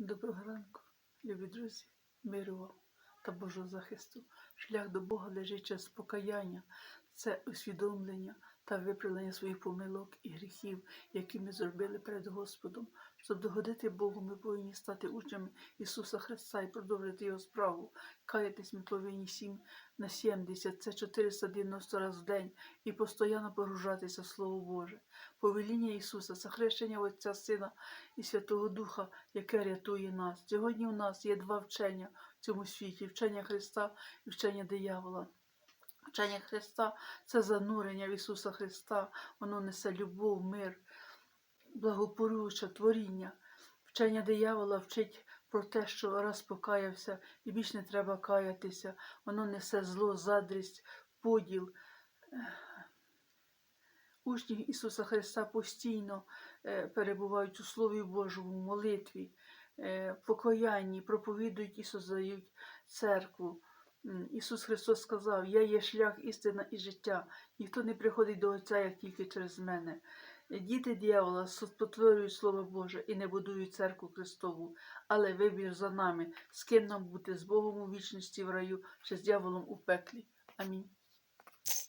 Доброго ранку, любі друзі, миру та Божого захисту. Шлях до Бога лежить через покаяння, це усвідомлення та виправлення своїх помилок і гріхів, які ми зробили перед Господом. Щоб догодити Богу, ми повинні стати учнями Ісуса Христа і продовжити Його справу. Каятись ми повинні 7 на 70, це 490 разів в день, і постійно погружатися в Слово Боже. Повеління Ісуса, це хрещення Отця Сина і Святого Духа, яке рятує нас. Сьогодні у нас є два вчення в цьому світі: вчення Христа і вчення диявола. Вчення Христа це занурення в Ісуса Христа, воно несе любов, мир, благополуччя, творіння. Вчення диявола вчить про те, що раз покаявся і більш не треба каятися, воно несе зло, задрість, поділ. Учні Ісуса Христа постійно е, перебувають у Слові Божому, молитві, е, покаянні, проповідують і создають церкву. Ісус Христос сказав: Я є шлях, істина і життя. Ніхто не приходить до Отця, як тільки через мене. Діти дьявола спотворюють Слово Боже і не будують церкву Христову, але вибір за нами, з ким нам бути, з Богом у вічності в раю чи з дьяволом у пеклі. Амінь.